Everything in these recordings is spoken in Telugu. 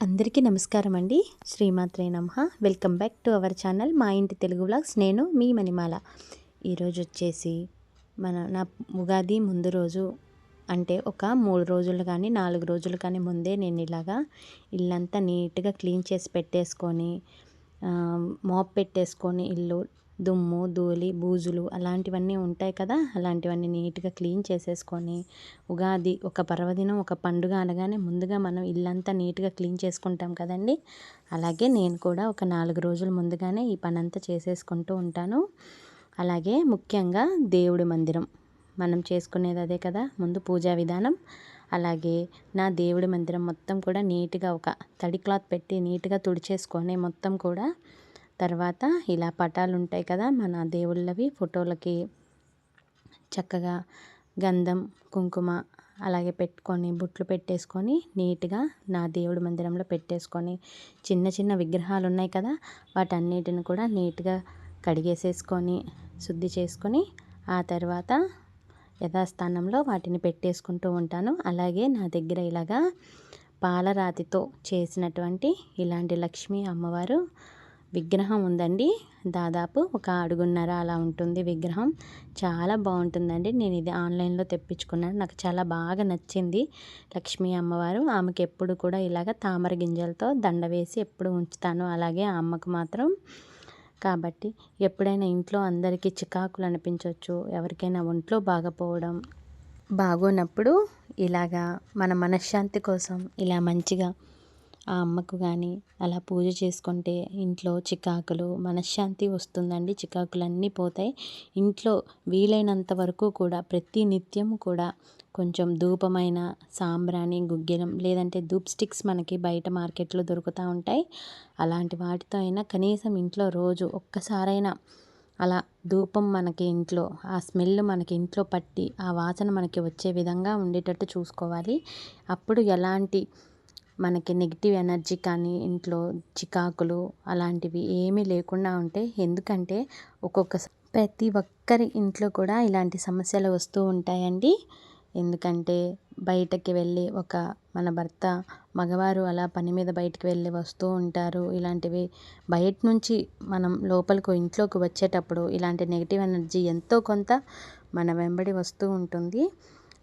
అందరికీ నమస్కారం అండి. శ్రీమాత్రే నమ. Welcome back to our channel మా ఇంటి తెలుగు బ్లాగ్స్ నేను మీ మణిమాల. ఈరోజు వచ్చేసి మన నా ఉగాది ముందు రోజు అంటే ఒక మూడు రోజులు కానీ నాలుగు రోజులు కానీ ముందే నేను ఇలాగా ఇల్లంతా నీట్గా క్లీన్ చేసి పెట్టేసుకొని మోప్ పెట్టేసుకొని ఇల్లు దుమ్ము ధూళి బూజులు అలాంటివన్నీ ఉంటాయి కదా. అలాంటివన్నీ నీట్గా క్లీన్ చేసేసుకొని ఉగాది ఒక పర్వదినం ఒక పండుగ అనగానే ముందుగా మనం ఇల్లంతా నీట్గా క్లీన్ చేసుకుంటాం కదండి. అలాగే నేను కూడా ఒక నాలుగు రోజుల ముందుగానే ఈ పని అంతా చేసేసుకుంటూ ఉంటాను. అలాగే ముఖ్యంగా దేవుడి మందిరం. మనం చేసుకునేది అదే కదా ముందు పూజా విధానం. అలాగే నా దేవుడి మందిరం మొత్తం కూడా నీట్గా ఒక తడి క్లాత్ పెట్టి నీట్గా తుడిచేసుకొని మొత్తం కూడా తర్వాత ఇలా పటాలు ఉంటాయి కదా మన దేవుళ్ళవి ఫోటోలకి చక్కగా గంధం కుంకుమ అలాగే పెట్టుకొని బుట్లు పెట్టేసుకొని నీట్గా నా దేవుడి మందిరంలో పెట్టేసుకొని చిన్న చిన్న విగ్రహాలు ఉన్నాయి కదా వాటన్నిటిని కూడా నీట్గా కడిగేసేసుకొని శుద్ధి చేసుకొని ఆ తర్వాత యథాస్థానంలో వాటిని పెట్టేసుకుంటూ ఉంటాను. అలాగే నా దగ్గర ఇలాగా పాలరాతితో చేసినటువంటి ఇలాంటి లక్ష్మీ అమ్మవారు విగ్రహం ఉందండి. దాదాపు ఒక అడుగున్నర అలా ఉంటుంది విగ్రహం. చాలా బాగుంటుందండి. నేను ఇది ఆన్లైన్లో తెప్పించుకున్నాను. నాకు చాలా బాగా నచ్చింది లక్ష్మీ అమ్మవారు. ఆమెకి ఎప్పుడు కూడా ఇలాగ తామర గింజలతో దండ వేసి ఎప్పుడు ఉంచుతాను. అలాగే ఆ అమ్మకు మాత్రం. కాబట్టి ఎప్పుడైనా ఇంట్లో అందరికీ చికాకులు అనిపించవచ్చు ఎవరికైనా ఒంట్లో బాగపోవడం బాగోనప్పుడు ఇలాగా మన మనశ్శాంతి కోసం ఇలా మంచిగా ఆ అమ్మకు కానీ అలా పూజ చేసుకుంటే ఇంట్లో చికాకులు మనశ్శాంతి వస్తుందండి. చికాకులు అన్నీ పోతాయి. ఇంట్లో వీలైనంత వరకు కూడా ప్రతి నిత్యం కూడా కొంచెం ధూపమైన సాంబ్రాణి గుగ్గిలం లేదంటే ధూప్ స్టిక్స్ మనకి బయట మార్కెట్లో దొరుకుతూ ఉంటాయి. అలాంటి వాటితో అయినా కనీసం ఇంట్లో రోజు ఒక్కసారైనా అలా ధూపం మనకి ఇంట్లో ఆ స్మెల్ మనకి ఇంట్లో పట్టి ఆ వాసన మనకి వచ్చే విధంగా ఉండేటట్టు చూసుకోవాలి. అప్పుడు ఎలాంటి మనకి నెగిటివ్ ఎనర్జీ కానీ ఇంట్లో చికాకులు అలాంటివి ఏమీ లేకుండా ఉంటాయి ఎందుకంటే ఒక్కొక్క ప్రతి ఒక్కరి ఇంట్లో కూడా ఇలాంటి సమస్యలు వస్తూ ఉంటాయండి. ఎందుకంటే బయటకి వెళ్ళి ఒక మన భర్త మగవారు అలా పని మీద బయటకు వెళ్ళి వస్తూ ఉంటారు. ఇలాంటివి బయట నుంచి మనం లోపలికి ఇంట్లోకి వచ్చేటప్పుడు ఇలాంటి నెగిటివ్ ఎనర్జీ ఎంతో కొంత మన వెంబడి వస్తూ ఉంటుంది.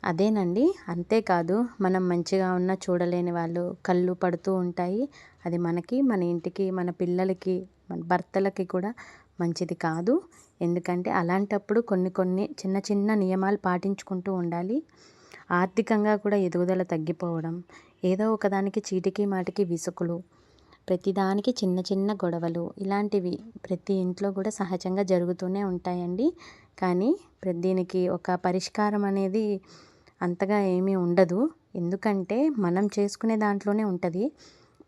అదేనండి. అంతేకాదు మనం మంచిగా ఉన్న చూడలేని వాళ్ళు కళ్ళు పడుతూ ఉంటాయి. అది మనకి మన ఇంటికి మన పిల్లలకి మన భర్తలకి కూడా మంచిది కాదు. ఎందుకంటే అలాంటప్పుడు కొన్ని కొన్ని చిన్న చిన్న నియమాలు పాటించుకుంటూ ఉండాలి. ఆర్థికంగా కూడా ఎదుగుదల తగ్గిపోవడం ఏదో ఒకదానికి చీటికి మాటికి విసుకులు ప్రతిదానికి చిన్న చిన్న గొడవలు ఇలాంటివి ప్రతి ఇంట్లో కూడా సహజంగా జరుగుతూనే ఉంటాయండి. కానీ దీనికి ఒక పరిష్కారం అనేది అంతగా ఏమీ ఉండదు. ఎందుకంటే మనం చేసుకునే దాంట్లోనే ఉంటుంది.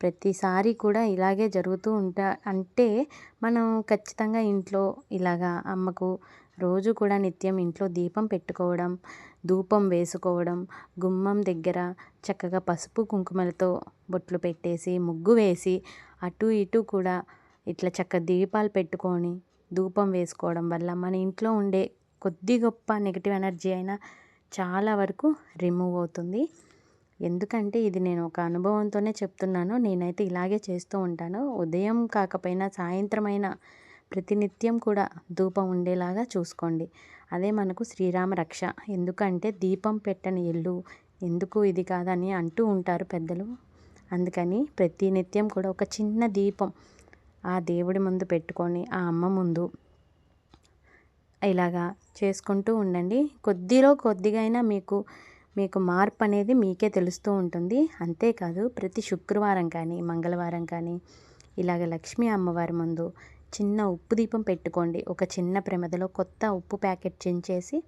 ప్రతిసారి కూడా ఇలాగే జరుగుతూ ఉంటా అంటే మనం ఖచ్చితంగా ఇంట్లో ఇలాగా అమ్మకు రోజు కూడా నిత్యం ఇంట్లో దీపం పెట్టుకోవడం ధూపం వేసుకోవడం గుమ్మం దగ్గర చక్కగా పసుపు కుంకుమలతో బొట్లు పెట్టేసి ముగ్గు వేసి అటు ఇటు కూడా ఇట్లా చక్క దీపాలు పెట్టుకొని ధూపం వేసుకోవడం వల్ల మన ఇంట్లో ఉండే కొద్ది గొప్ప నెగిటివ్ ఎనర్జీ అయినా చాలా వరకు రిమూవ్ అవుతుంది. ఎందుకంటే ఇది నేను ఒక అనుభవంతోనే చెప్తున్నాను. నేనైతే ఇలాగే చేస్తూ ఉంటాను. ఉదయం కాకపోయినా సాయంత్రం అయినా ప్రతినిత్యం కూడా ధూపం ఉండేలాగా చూసుకోండి. అదే మనకు శ్రీరామ రక్ష. ఎందుకంటే దీపం పెట్టని ఇల్లు ఎందుకు ఇది కాదని అంటూ ఉంటారు పెద్దలు. అందుకని ప్రతినిత్యం కూడా ఒక చిన్న దీపం ఆ దేవుడి ముందు పెట్టుకొని ఆ అమ్మ ముందు ఇలాగా చేసుకుంటూ ఉండండి. కొద్దిలో కొద్దిగైనా మీకు మీకు మార్పు అనేది మీకే తెలుస్తూ ఉంటుంది. అంతేకాదు ప్రతి శుక్రవారం కానీ మంగళవారం కానీ ఇలాగ లక్ష్మీ అమ్మవారి ముందు చిన్న ఉప్పు దీపం పెట్టుకోండి. ఒక చిన్న ప్రమిదలో కొత్త ఉప్పు ప్యాకెట్ చించేసి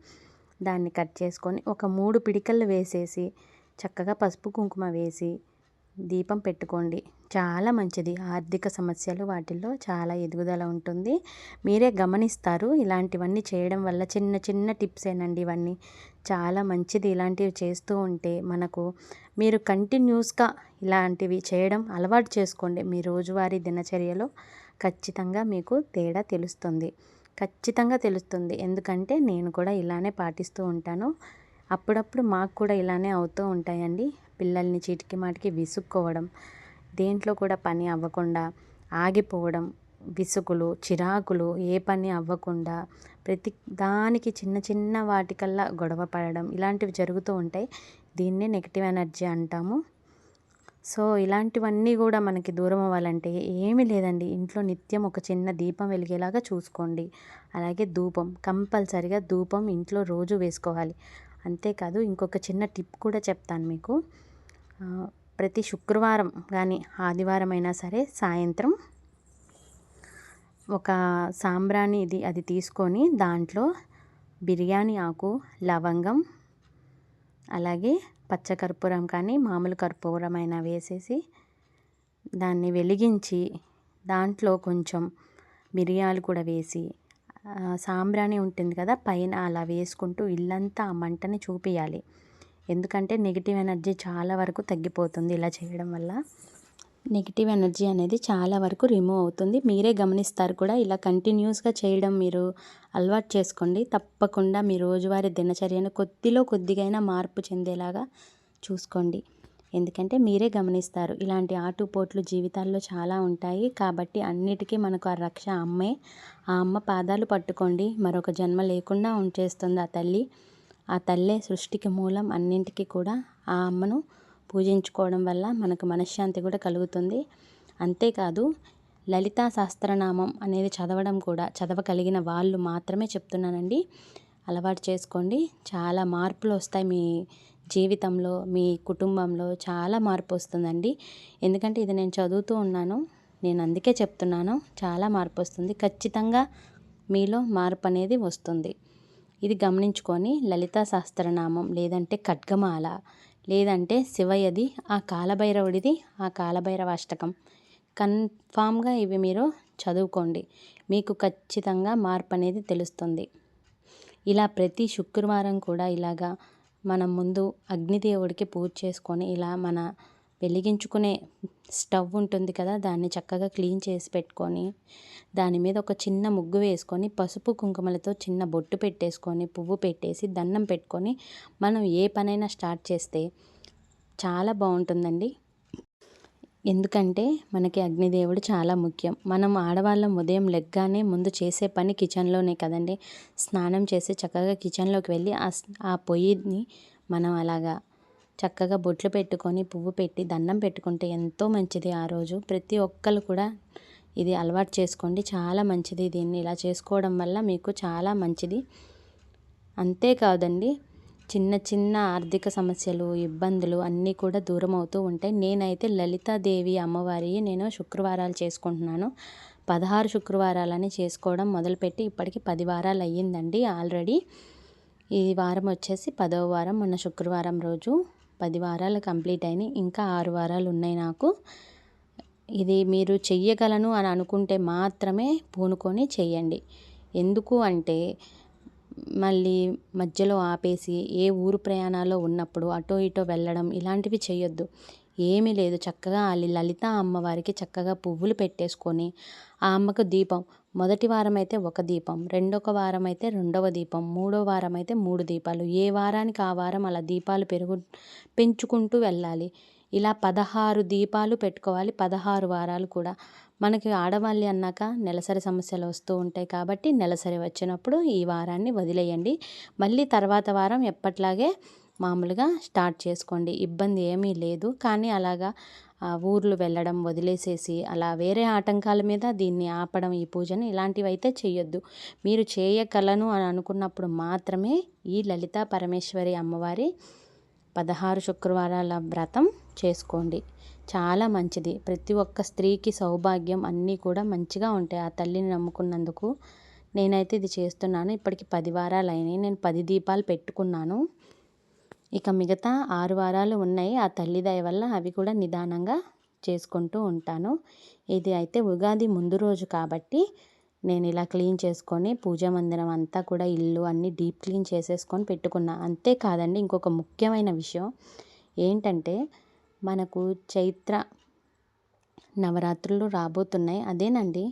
దాన్ని కట్ చేసుకొని ఒక మూడు పిడికలు వేసేసి చక్కగా పసుపు కుంకుమ వేసి దీపం పెట్టుకోండి. చాలా మంచిది. ఆర్థిక సమస్యలు వాటిల్లో చాలా ఎదుగుదల ఉంటుంది. మీరే గమనిస్తారు ఇలాంటివన్నీ చేయడం వల్ల చిన్న చిన్న టిప్సేనండి ఇవన్నీ. చాలా మంచిది ఇలాంటివి చేస్తూ ఉంటే మనకు మీరు కంటిన్యూస్గా ఇలాంటివి చేయడం అలవాటు చేసుకోండి. మీ రోజువారీ దినచర్యలో ఖచ్చితంగా మీకు తేడా తెలుస్తుంది. ఖచ్చితంగా తెలుస్తుంది. ఎందుకంటే నేను కూడా ఇలానే పాటిస్తూ ఉంటాను. అప్పుడప్పుడు మాకు కూడా ఇలానే అవుతూ ఉంటాయండి. పిల్లల్ని చీటికి మాటికి విసుక్కోవడం దేంట్లో కూడా పని అవ్వకుండా ఆగిపోవడం విసుగులు చిరాకులు ఏ పని అవ్వకుండా ప్రతి దానికి చిన్న చిన్న వాటికల్లా గొడవ పడడం ఇలాంటివి జరుగుతూ ఉంటాయి. దీన్నే నెగిటివ్ ఎనర్జీ అంటాము. సో ఇలాంటివన్నీ కూడా మనకి దూరం అవ్వాలంటే ఏమీ లేదండి. ఇంట్లో నిత్యం ఒక చిన్న దీపం వెలిగేలాగా చూసుకోండి. అలాగే ధూపం కంపల్సరిగా ధూపం ఇంట్లో రోజు వేసుకోవాలి. అంతేకాదు ఇంకొక చిన్న టిప్ కూడా చెప్తాను మీకు. ప్రతి శుక్రవారం కానీ ఆదివారం అయినా సరే సాయంత్రం ఒక సాంబ్రాణి ఇది అది తీసుకొని దాంట్లో బిర్యానీ ఆకు లవంగం అలాగే పచ్చకర్పూరం కానీ మామూలు కర్పూరం అయినా వేసేసి దాన్ని వెలిగించి దాంట్లో కొంచెం మిరియాలు కూడా వేసి సాంబ్రాణి ఉంటుంది కదా పైన అలా వేసుకుంటూ ఇల్లంతా ఆ మంటని చూపించాలి ఎందుకంటే నెగిటివ్ ఎనర్జీ చాలా వరకు తగ్గిపోతుంది ఇలా చేయడం వల్ల. నెగిటివ్ ఎనర్జీ అనేది చాలా వరకు రిమూవ్ అవుతుంది. మీరే గమనిస్తారు కూడా ఇలా కంటిన్యూస్గా చేయడం మీరు అలవాటు చేసుకోండి. తప్పకుండా మీ రోజువారీ దినచర్యను కొద్దిలో కొద్దిగైనా మార్పు చెందేలాగా చూసుకోండి. ఎందుకంటే మీరే గమనిస్తారు ఇలాంటి ఆటుపోట్లు జీవితాల్లో చాలా ఉంటాయి. కాబట్టి అన్నిటికీ మనకు ఆ రక్ష అమ్మే ఆ అమ్మ పాదాలు పట్టుకోండి. మరొక జన్మ లేకుండా ఉంచేస్తుంది ఆ తల్లి. ఆ తల్లే సృష్టికి మూలం అన్నింటికి కూడా ఆ అమ్మను పూజించుకోవడం వల్ల మనకు మనశ్శాంతి కూడా కలుగుతుంది. అంతేకాదు లలితా సహస్రనామం అనేది చదవడం కూడా చదవగలిగిన వాళ్ళు మాత్రమే చెప్తున్నానండి. అలవాటు చేసుకోండి. చాలా మార్పులు వస్తాయి మీ జీవితంలో మీ కుటుంబంలో చాలా మార్పు వస్తుందండి. ఎందుకంటే ఇది నేను చదువుతూ ఉన్నాను నేను అందుకే చెప్తున్నాను చాలా మార్పు వస్తుంది. ఖచ్చితంగా మీలో మార్పు అనేది వస్తుంది. ఇది గమనించుకొని లలితా సహస్రనామం లేదంటే ఖడ్గమాల లేదంటే శివయ్యది ఆ కాలభైరవుడిది ఆ కాలభైరవ అష్టకం కన్ఫామ్గా ఇవి మీరు చదువుకోండి. మీకు ఖచ్చితంగా మార్పు అనేది తెలుస్తుంది. ఇలా ప్రతి శుక్రవారం కూడా ఇలాగా మనం ముందు అగ్నిదేవుడికి పూజ చేసుకొని ఇలా మన వెలిగించుకునే స్టవ్ ఉంటుంది కదా దాన్ని చక్కగా క్లీన్ చేసి పెట్టుకొని దాని మీద ఒక చిన్న ముగ్గు వేసుకొని పసుపు కుంకుమలతో చిన్న బొట్టు పెట్టేసుకొని పువ్వు పెట్టేసి దండం పెట్టుకొని మనం ఏ పనైనా స్టార్ట్ చేస్తే చాలా బాగుంటుందండి. ఎందుకంటే మనకి అగ్నిదేవుడు చాలా ముఖ్యం. మనం ఆడవాళ్ళం ఉదయం లెగ్గానే ముందు చేసే పని కిచెన్లోనే కదండి. స్నానం చేసి చక్కగా కిచెన్లోకి వెళ్ళి ఆ పొయ్యిని మనం అలాగా చక్కగా బొట్లు పెట్టుకొని పువ్వు పెట్టి దండం పెట్టుకుంటే ఎంతో మంచిది ఆ రోజు. ప్రతి ఒక్కరు కూడా ఇది అలవాటు చేసుకోండి. చాలా మంచిది దీన్ని. ఇలా చేసుకోవడం వల్ల మీకు చాలా మంచిది. అంతేకాదండి చిన్న చిన్న ఆర్థిక సమస్యలు ఇబ్బందులు అన్నీ కూడా దూరం అవుతూ ఉంటాయి. నేనైతే లలితాదేవి అమ్మవారి నేను శుక్రవారాలు చేసుకుంటున్నాను. పదహారు శుక్రవారాలని చేసుకోవడం మొదలుపెట్టి ఇప్పటికి పది వారాలు అయ్యిందండి ఆల్రెడీ. ఈ వారం వచ్చేసి పదవ వారం మొన్న శుక్రవారం రోజు. పది వారాలు కంప్లీట్ అయినాయి. ఇంకా ఆరు వారాలు ఉన్నాయి నాకు. ఇది మీరు చెయ్యగలను అని అనుకుంటే మాత్రమే పూనుకొని చెయ్యండి. ఎందుకు అంటే మళ్ళీ మధ్యలో ఆపేసి ఏ ఊరు ప్రయాణాల్లో ఉన్నప్పుడు అటో ఇటో వెళ్ళడం ఇలాంటివి చేయొద్దు ఏమీ లేదు. చక్కగా ఆ లలిత అమ్మవారికి చక్కగా పువ్వులు పెట్టేసుకొని ఆ అమ్మకు దీపం మొదటి వారం అయితే ఒక దీపం రెండొక వారం అయితే రెండవ దీపం మూడో వారం అయితే మూడు దీపాలు. ఏ వారానికి ఆ వారం అలా దీపాలు పెరుగు పెంచుకుంటూ వెళ్ళాలి. ఇలా పదహారు దీపాలు పెట్టుకోవాలి. పదహారు వారాలు కూడా. మనకి ఆడవాళ్ళు అన్నాక నెలసరి సమస్యలు వస్తూ ఉంటాయి కాబట్టి నెలసరి వచ్చినప్పుడు ఈ వారాన్ని వదిలేయండి. మళ్ళీ తర్వాత వారం ఎప్పట్లాగే మామూలుగా స్టార్ట్ చేసుకోండి. ఇబ్బంది ఏమీ లేదు. కానీ అలాగా ఊర్లు వెళ్ళడం వదిలేసేసి అలా వేరే ఆటంకాల మీద దీన్ని ఆపడం ఈ పూజను ఇలాంటివి అయితే చేయొద్దు మీరు చేయగలను అని అనుకున్నప్పుడు మాత్రమే ఈ లలిత పరమేశ్వరి అమ్మవారి పదహారు శుక్రవారాల వ్రతం చేసుకోండి. చాలా మంచిది. ప్రతి ఒక్క స్త్రీకి సౌభాగ్యం అన్నీ కూడా మంచిగా ఉంటాయి. ఆ తల్లిని నమ్ముకున్నందుకు నేనైతే ఇది చేస్తున్నాను. ఇప్పటికి పది వారాలు అయినాయి నేను పది దీపాలు పెట్టుకున్నాను. ఇక మిగతా ఆరు వారాలు ఉన్నాయి. ఆ తల్లి దయ వల్ల అవి కూడా నిదానంగా చేసుకుంటూ ఉంటాను. ఇది అయితే ఉగాది ముందు రోజు కాబట్టి నేను ఇలా క్లీన్ చేసుకొని పూజా మందిరం అంతా కూడా ఇల్లు అన్నీ డీప్ క్లీన్ చేసేసుకొని పెట్టుకున్నా. అంతేకాదండి ఇంకొక ముఖ్యమైన విషయం ఏంటంటే మనకు చైత్ర నవరాత్రులు రాబోతున్నాయి. అదేనండి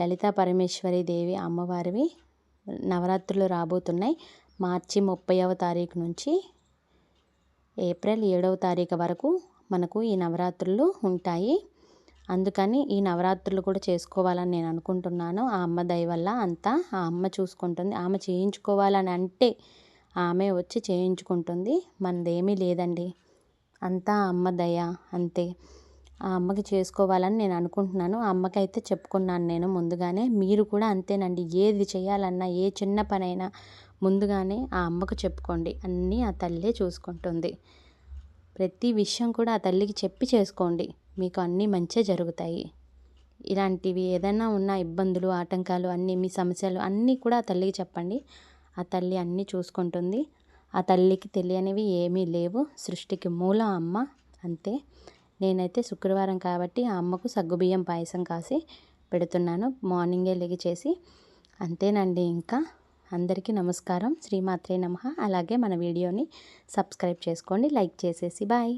లలితా పరమేశ్వరి దేవి అమ్మవారివి నవరాత్రులు రాబోతున్నాయి. మార్చి ముప్పైవ తారీఖు నుంచి ఏప్రిల్ ఏడవ తారీఖు వరకు మనకు ఈ నవరాత్రులు ఉంటాయి. అందుకని ఈ నవరాత్రులు కూడా చేసుకోవాలని నేను అనుకుంటున్నాను. ఆ అమ్మ దయ వల్ల అంతా ఆ అమ్మ చూసుకుంటుంది. ఆమె చేయించుకోవాలని అంటే ఆమె వచ్చి చేయించుకుంటుంది. మనదేమీ లేదండి. అంతా అమ్మ దయ అంతే. ఆ అమ్మకి చేసుకోవాలని నేను అనుకుంటున్నాను. ఆ అమ్మకైతే చెప్పుకున్నాను నేను ముందుగానే. మీరు కూడా అంతేనండి. ఏది చేయాలన్నా ఏ చిన్న పనైనా ముందుగానే ఆ అమ్మకు చెప్పుకోండి. అన్నీ ఆ తల్లే చూసుకుంటుంది. ప్రతి విషయం కూడా ఆ తల్లికి చెప్పి చేసుకోండి. మీకు అన్నీ మంచే జరుగుతాయి. ఇలాంటివి ఏదైనా ఉన్న ఇబ్బందులు ఆటంకాలు అన్నీ మీ సమస్యలు అన్నీ కూడా ఆ తల్లికి చెప్పండి. ఆ తల్లి అన్నీ చూసుకుంటుంది. ఆ తల్లికి తెలియనివి ఏమీ లేవు. సృష్టికి మూల అమ్మ. అంతే. నేనైతే శుక్రవారం కాబట్టి ఆ అమ్మకు సగ్గుబియ్యం పాయసం కాసి పెడుతున్నాను. మార్నింగే లెగి చేసి అంతేనండి ఇంకా. అందరికీ నమస్కారం. శ్రీమాత్రే నమ. అలాగే మన వీడియోని సబ్స్క్రైబ్ చేసుకోండి లైక్ చేసేసి. బాయ్.